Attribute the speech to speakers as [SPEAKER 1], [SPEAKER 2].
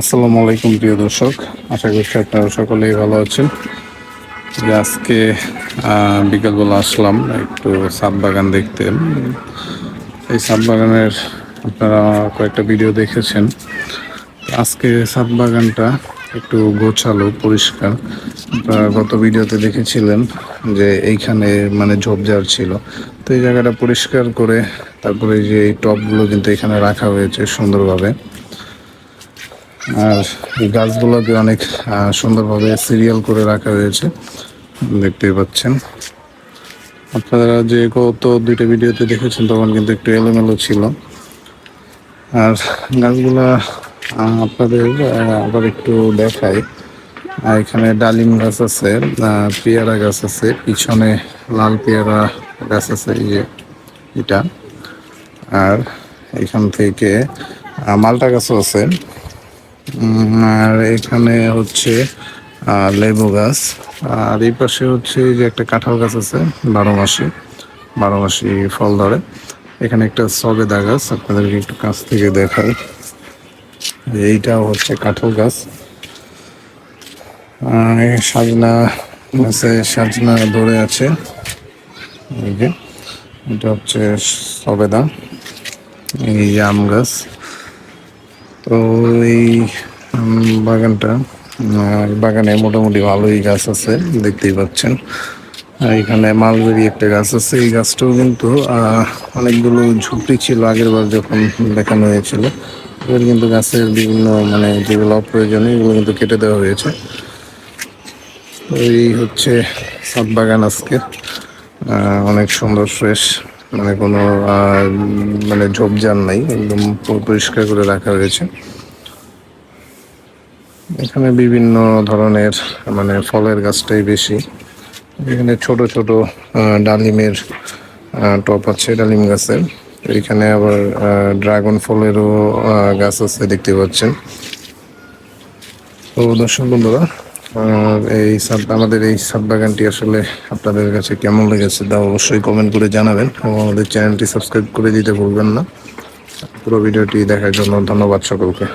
[SPEAKER 1] আসসালামু আলাইকুম, প্রিয় দর্শক। আশা করছি আপনারা সকলেই ভালো আছেন। যে আজকে বিকেলবেলা আসলাম একটু সাত বাগান দেখতে। এই সাত বাগানের আপনারা কয়েকটা ভিডিও দেখেছেন। আজকে সাত বাগানটা একটু গোছালো, পরিষ্কার। আপনারা গত ভিডিওতে দেখেছিলেন যে এইখানে মানে ঝোপঝাড় ছিল। তো এই জায়গাটা পরিষ্কার করে তারপরে যে এই টবগুলো কিন্তু এখানে রাখা হয়েছে সুন্দরভাবে। আর এই গাছগুলোকে অনেক সুন্দরভাবে সিরিয়াল করে রাখা হয়েছে। দেখতেই পাচ্ছেন। আপনারা যে গত দুইটা ভিডিওতে দেখেছেন, তখন কিন্তু একটু এলোমেলো ছিল। আর গাছগুলা আপনাদের আবার একটু দেখাই। এখানে ডালিম গাছ আছে পেয়ারা গাছ আছে, পিছনে লাল পেয়ারা গাছ আছে, এই যে এটা। আর এখান থেকে মালটা গাছও আছে। আর এখানে হচ্ছে লেবু গাছ। আর এই পাশে হচ্ছে যে একটা কাঁঠাল গাছ আছে বারো মাসি বারো মাসি ফল ধরে। এখানে একটা সবেদা গাছ, আপনাদেরকে একটু কাছ থেকে দেখাই। এইটাও হচ্ছে কাঁঠাল গাছ। সাজনা গাছে, সাজনা ধরে আছে। এই যে, এটা হচ্ছে সবেদা। এই আম গাছ। তো এই বাগানটা। বাগানে মোটামুটি ভালোই গাছ আছে, দেখতেই পাচ্ছেন। এখানে মালবেরি একটা গাছ আছে, এই গাছটাও কিন্তু অনেকগুলো ঝুপড়ি ছিল আগের বার যখন দেখানো হয়েছিল। এবার কিন্তু গাছের বিভিন্ন মানে যেগুলো অপ্রয়োজনীয়, এগুলো কিন্তু কেটে দেওয়া হয়েছে। তো এই হচ্ছে সাত বাগান আজকে। অনেক সুন্দর, ফ্রেশ। মানে কোনো মানে ঝোপঝাড় নাই, একদম পরিষ্কার করে রাখা হয়েছে। এখানে বিভিন্ন ধরনের মানে ফলের গাছটাই বেশি। এখানে ছোট ছোট ডালিমের টপ আছে ডালিম গাছের। এখানে আবার ড্রাগন ফলেরও গাছ আছে দেখতে পাচ্ছেন। তো দর্শক বন্ধুরা এই সাব আমাদের এই সাব বাগানটি আসলে আপনাদের কাছে কেমন লেগেছে তা অবশ্যই কমেন্ট করে জানাবেন এবং আমাদের চ্যানেলটি সাবস্ক্রাইব করে দিতে ভুলবেন না। পুরো ভিডিওটি দেখার জন্য ধন্যবাদ সকলকে।